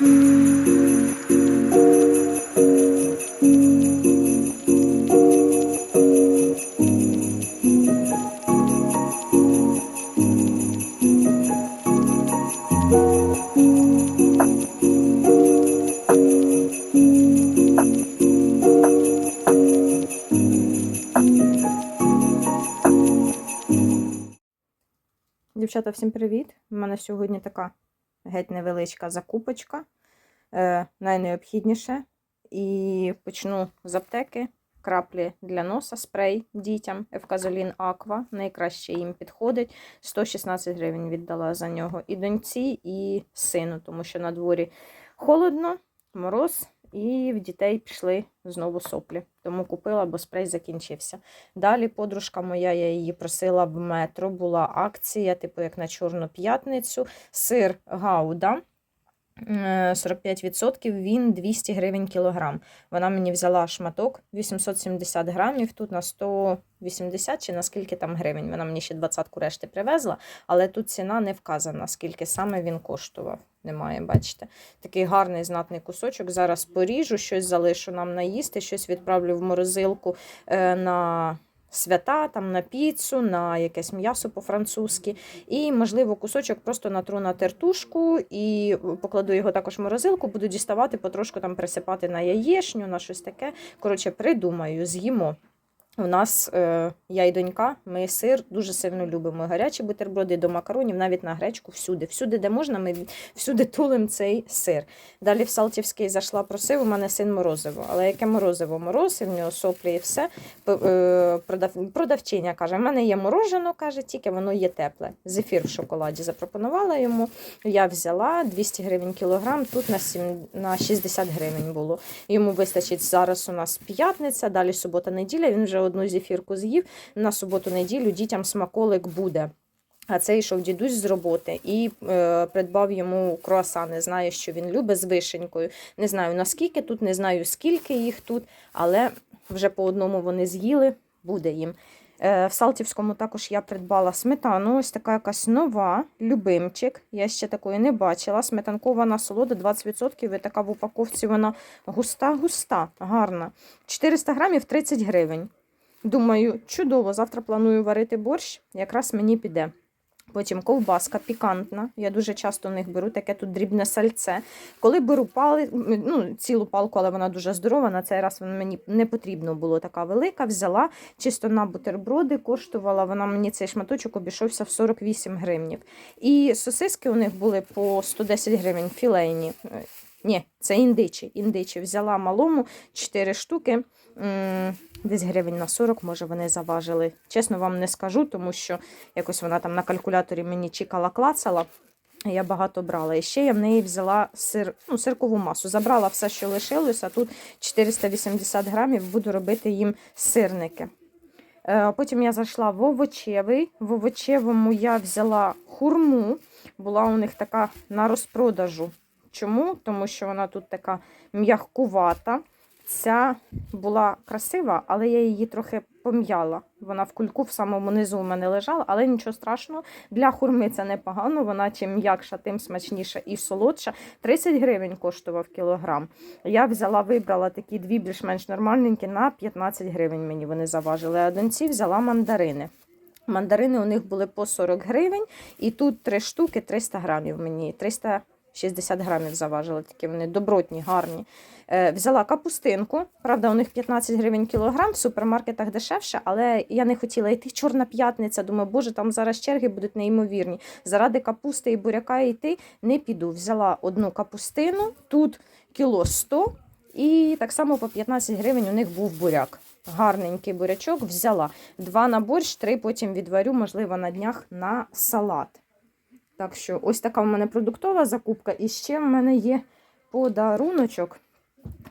Дівчата, всім привіт! У мене сьогодні така геть невеличка закупочка, е, найнеобхідніше. І почну з аптеки. Краплі для носа, спрей дітям, Евказолін Аква. Найкраще їм підходить. 116 гривень віддала за нього і доньці, і сину, тому що на дворі холодно, мороз, і в дітей пішли знову соплі. Тому купила, бо спрей закінчився. Далі подружка моя, я її просила в метро, була акція, типу як на Чорну п'ятницю. Сир Гауда. е, 45%, він 200 гривень кілограм. Вона мені взяла шматок 870 грамів, тут на 180 чи на скільки там гривень. Вона мені ще 20 решти привезла, але тут ціна не вказана, скільки саме він коштував. Немає, бачите. Такий гарний знатний кусочок. Зараз поріжу, щось залишу нам наїсти, щось відправлю в морозилку е, на свята, там на піцу, на якесь м'ясо по-французьки. І, можливо, кусочок просто натру на тертушку і покладу його також в морозилку, буду діставати, потрошку там присипати на яєшню, на щось таке. Коротше, придумаю, з'їмо. У нас е, я і донька, ми сир дуже сильно любимо. Гарячі бутерброди до макаронів, навіть на гречку, всюди. Всюди, де можна, ми всюди тулим цей сир. Далі в Салтівський зайшла, просив, у мене син морозиво. Але яке морозиво? Мороз, і в нього соплі і все. Е, Продав, продавчиня каже: в мене є морожено, каже, тільки воно є тепле. Зефір в шоколаді запропонувала йому. Я взяла 200 гривень кілограм, тут на, 7, на 60 гривень було. Йому вистачить зараз у нас п'ятниця, далі субота-неділя. Він вже одну зефірку з'їв. На суботу-неділю дітям смаколик буде. А це йшов дідусь з роботи і е, придбав йому круасани. Знаю, що він любить з вишенькою. Не знаю наскільки тут, не знаю скільки їх тут, але вже по одному вони з'їли, буде їм. Е, в Салтівському також я придбала сметану. Ось така якась нова, любимчик. Я ще такої не бачила. Сметанкова насолода 20%. І така в упаковці вона густа-густа, гарна. 400 грамів 30 гривень. Думаю, чудово, завтра планую варити борщ, якраз мені піде. Потім ковбаска пікантна. Я дуже часто у них беру таке тут дрібне сальце. Коли беру пали, ну, цілу палку, але вона дуже здорова. На цей раз вона мені не потрібно було така велика. Взяла чисто на бутерброди, коштувала вона мені цей шматочок обійшовся в 48 гривнів. І сосиски у них були по 110 гривень філейні. Е, Ні, це індичі. Індичі взяла малому 4 штуки. Десь гривень на 40, може, вони заважили. Чесно вам не скажу, тому що якось вона там на калькуляторі мені чікала, клацала. Я багато брала. І ще я в неї взяла сир, ну, сиркову масу. Забрала все, що лишилося. Тут 480 грамів, буду робити їм сирники. Е, Потім я зайшла в овочевий. В овочевому я взяла хурму. Була у них така на розпродажу. Чому? Тому що вона тут така м'ягкувата. Ця була красива, але я її трохи пом'яла. Вона в кульку в самому низу у мене лежала, але нічого страшного. Для хурми це непогано. Вона чим м'якша, тим смачніша і солодша. 30 гривень коштував кілограм. Я взяла, вибрала такі дві більш-менш нормальненькі на 15 гривень мені вони заважили. А доньці взяла мандарини. Мандарини у них були по 40 гривень, і тут три штуки 300 грамів мені. 360 грамів заважили. Такі вони добротні, гарні. Е, Взяла капустинку. Правда, у них 15 гривень кілограм, в супермаркетах дешевше, але я не хотіла йти. Чорна п'ятниця. Думаю, боже, там зараз черги будуть неймовірні. Заради капусти і буряка йти не піду. Взяла одну капустину, тут кіло 100, і так само по 15 гривень у них був буряк. Гарненький бурячок взяла. Два на борщ, три потім відварю, можливо, на днях на салат. Так що, ось така в мене продуктова закупка. І ще в мене є подаруночок.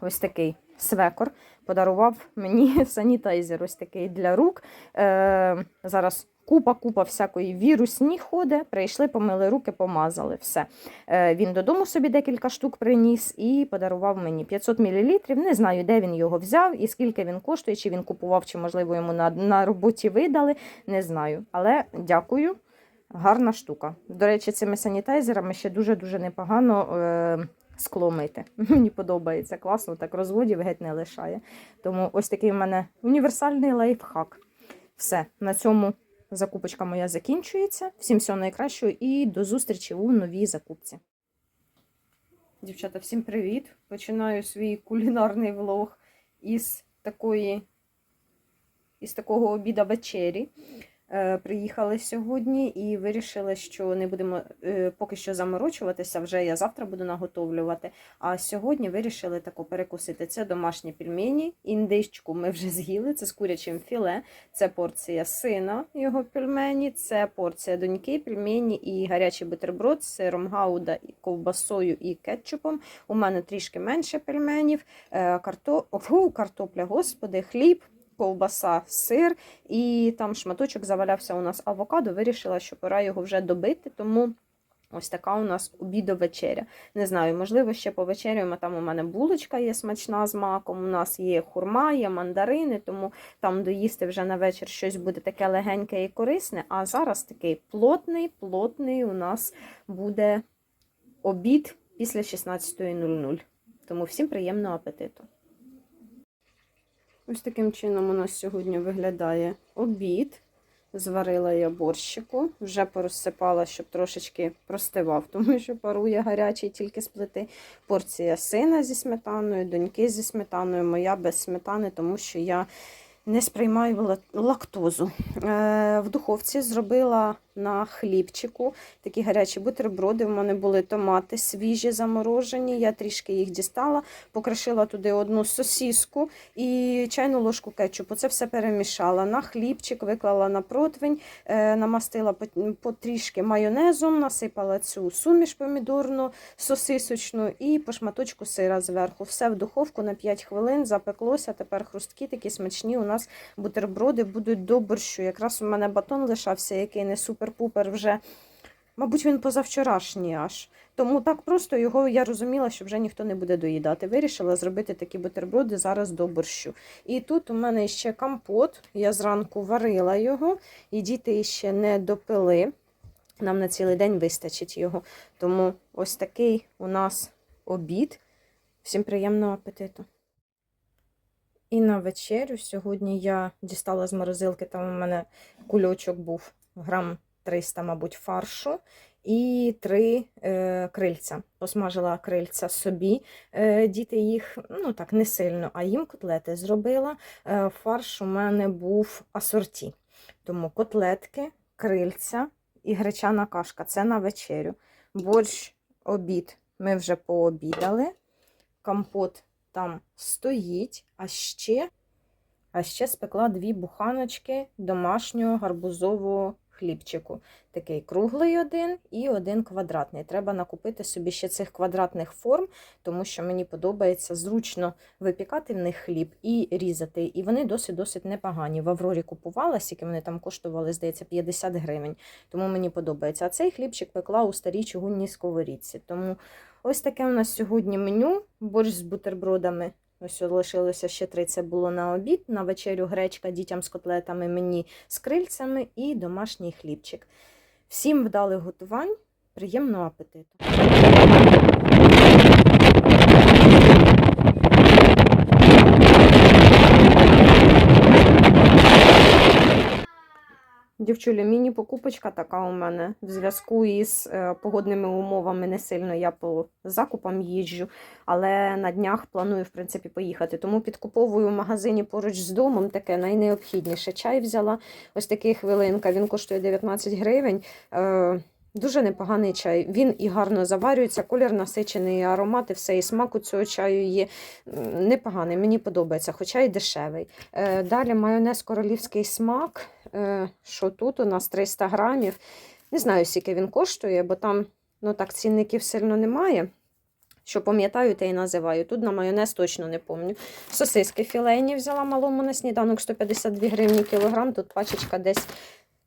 Ось такий свекор. Подарував мені санітайзер ось такий для рук. Е, зараз купа-купа всякої вірусні ходить. Прийшли, помили руки, помазали. Все. Е, він додому собі декілька штук приніс і подарував мені 500 мл. Не знаю, де він його взяв і скільки він коштує, чи він купував, чи, можливо, йому на, на роботі видали. Не знаю. Але дякую. Гарна штука. До речі, цими санітайзерами ще дуже-дуже непогано. Е, скло. Мені подобається класно, так розводів геть не лишає. Тому ось такий в мене універсальний лайфхак. Все, на цьому закупочка моя закінчується. Всім всього найкращого і до зустрічі у новій закупці. Дівчата, всім привіт! Починаю свій кулінарний влог із такої із такого обіда вечері. Е, приїхали сьогодні і вирішили, що не будемо е, поки що заморочуватися, вже я завтра буду наготовлювати. А сьогодні вирішили тако перекусити. Це домашні пельмені, індичку ми вже з'їли, це з курячим філе, це порція сина, його пельмені, це порція доньки, пельмені і гарячий бутерброд з сиром гауда, ковбасою і кетчупом. У мене трішки менше пельменів, е, карто... Фу, картопля, господи, хліб ковбаса, сир, і там шматочок завалявся у нас авокадо. Вирішила, що пора його вже добити, тому ось така у нас обідо-вечеря. Не знаю, можливо, ще повечеряємо. Там у мене булочка є смачна з маком, у нас є хурма, є мандарини, тому там доїсти вже на вечір щось буде таке легеньке і корисне. А зараз такий плотний, плотний у нас буде обід після 16.00. Тому всім приємного апетиту. Ось таким чином у нас сьогодні виглядає обід. Зварила я борщику, вже порозсипала, щоб трошечки простивав, тому що парує гарячий тільки з плити. Порція сина зі сметаною, доньки зі сметаною, моя без сметани, тому що я не сприймаю лактозу. Е, в духовці зробила на хлібчику такі гарячі бутерброди. У мене були томати свіжі, заморожені. Я трішки їх дістала, покришила туди одну сосіску і чайну ложку кетчупу. Це все перемішала. На хлібчик виклала на противень, е, намастила потрішки майонезом, насипала цю суміш помідорну, сосисочну і по шматочку сира зверху. Все в духовку на 5 хвилин запеклося. Тепер хрусткі такі смачні. У нас бутерброди будуть до борщу. Якраз у мене батон лишався, який не супер супер-пупер вже. Мабуть, він позавчорашній аж. Тому так просто його я розуміла, що вже ніхто не буде доїдати. Вирішила зробити такі бутерброди зараз до борщу. І тут у мене ще компот. Я зранку варила його, і діти ще не допили. Нам на цілий день вистачить його. Тому ось такий у нас обід. Всім приємного апетиту! І на вечерю сьогодні я дістала з морозилки, там у мене кульочок був грам 300, мабуть, фаршу і три е, крильця. Посмажила крильця собі. Е, Діти їх ну так не сильно, а їм котлети зробила. Е, Фарш у мене був асорті. Тому котлетки, крильця і гречана кашка це на вечерю. Борщ, обід ми вже пообідали. Компот там стоїть, а ще, а ще спекла дві буханочки домашнього гарбузового хлібчику. Такий круглий один і один квадратний. Треба накупити собі ще цих квадратних форм, тому що мені подобається зручно випікати в них хліб і різати. І вони досить-досить непогані. В Аврорі купувала, скільки вони там коштували, здається, 50 гривень. Тому мені подобається. А цей хлібчик пекла у старій чугунній сковорідці. Тому ось таке у нас сьогодні меню: борщ з бутербродами. Ось лишилося ще три. Це було на обід, на вечерю гречка дітям з котлетами, мені з крильцями і домашній хлібчик. Всім вдалих готувань, приємного апетиту! Дівчуля, міні-покупочка така у мене. В зв'язку із е, погодними умовами не сильно я по закупам їжджу, але на днях планую, в принципі, поїхати. Тому підкуповую в магазині поруч з домом таке найнеобхідніше. Чай взяла ось такий хвилинка, він коштує 19 гривень. Е, Дуже непоганий чай. Він і гарно заварюється, колір насичений, аромати, все, і смак у цього чаю є непоганий, мені подобається, хоча й дешевий. Е, далі майонез королівський смак. Е, що тут у нас 300 грамів. Не знаю, скільки він коштує, бо там ну так, цінників сильно немає. Що пам'ятаю, те і називаю. Тут на майонез точно не пам'ятаю. Сосиски філейні взяла малому на сніданок 152 гривні кілограм. Тут пачечка десь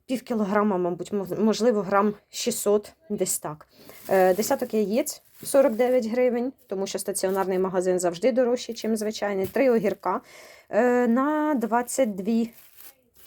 пів кілограма, мабуть, можливо, грам 600, десь так. Е, десяток яєць 49 гривень, тому що стаціонарний магазин завжди дорожчий, ніж звичайний. Три огірка е, на 22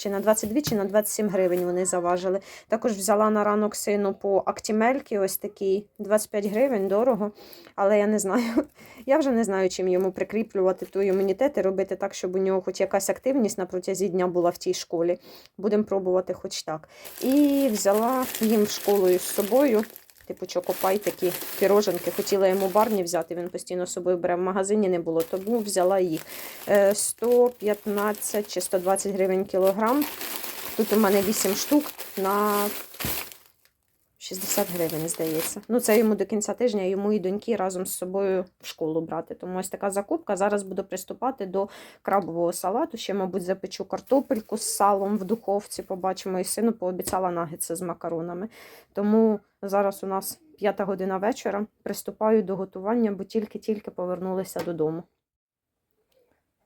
чи на 22, чи на 27 гривень вони заважили. Також взяла на ранок сину по актімельки, ось такий 25 гривень, дорого. Але я не знаю. Я вже не знаю, чим йому прикріплювати той імунітет і робити так, щоб у нього хоч якась активність на протязі дня була в тій школі. Будемо пробувати хоч так. І взяла їм в школу із собою. Типу чокопай, такі піроженки. Хотіла йому барні взяти, він постійно з собою бере в магазині, не було, тому взяла їх. Е, 115 чи 120 гривень кілограм. Тут у мене 8 штук на 60 гривень, здається. Ну, це йому до кінця тижня, йому і доньки разом з собою в школу брати. Тому ось така закупка. Зараз буду приступати до крабового салату. Ще, мабуть, запечу картопельку з салом в духовці. Побачимо, і сину пообіцяла нагетси з макаронами. Тому зараз у нас п'ята година вечора. Приступаю до готування, бо тільки-тільки повернулися додому.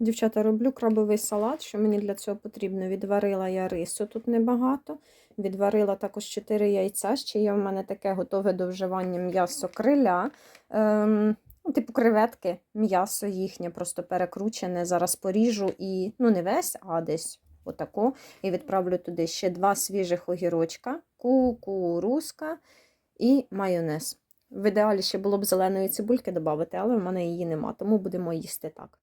Дівчата, роблю крабовий салат. Що мені для цього потрібно? Відварила я рису, тут небагато. Відварила також 4 яйця. Ще є в мене таке готове до вживання м'ясо криля. Ем, ну, типу креветки, м'ясо їхнє, просто перекручене. Зараз поріжу і ну не весь, а десь отако. І відправлю туди ще два свіжих огірочка, кукурузка і майонез. В ідеалі ще було б зеленої цибульки додати, але в мене її нема, тому будемо їсти так.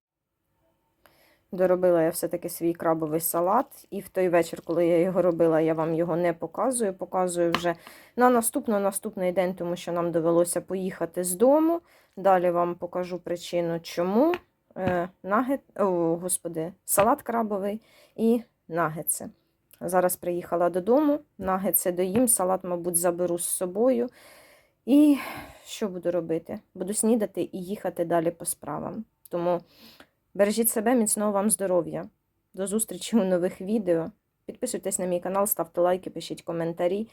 Доробила я все-таки свій крабовий салат, і в той вечір, коли я його робила, я вам його не показую. Показую вже на наступний наступний день, тому що нам довелося поїхати з дому. Далі вам покажу причину, чому е, нагет, о, господи, салат крабовий і нагетси. Зараз приїхала додому, нагетси доїм, салат, мабуть, заберу з собою. І що буду робити? Буду снідати і їхати далі по справам. Тому бережіть себе, міцного вам здоров'я. До зустрічі у нових відео. Підписуйтесь на мій канал, ставте лайки, пишіть коментарі.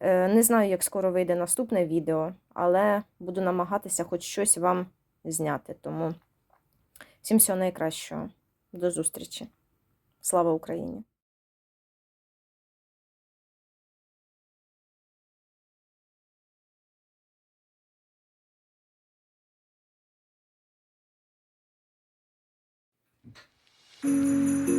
Е, Не знаю, як скоро вийде наступне відео, але буду намагатися хоч щось вам зняти. Тому всім всього найкращого. До зустрічі. Слава Україні! Música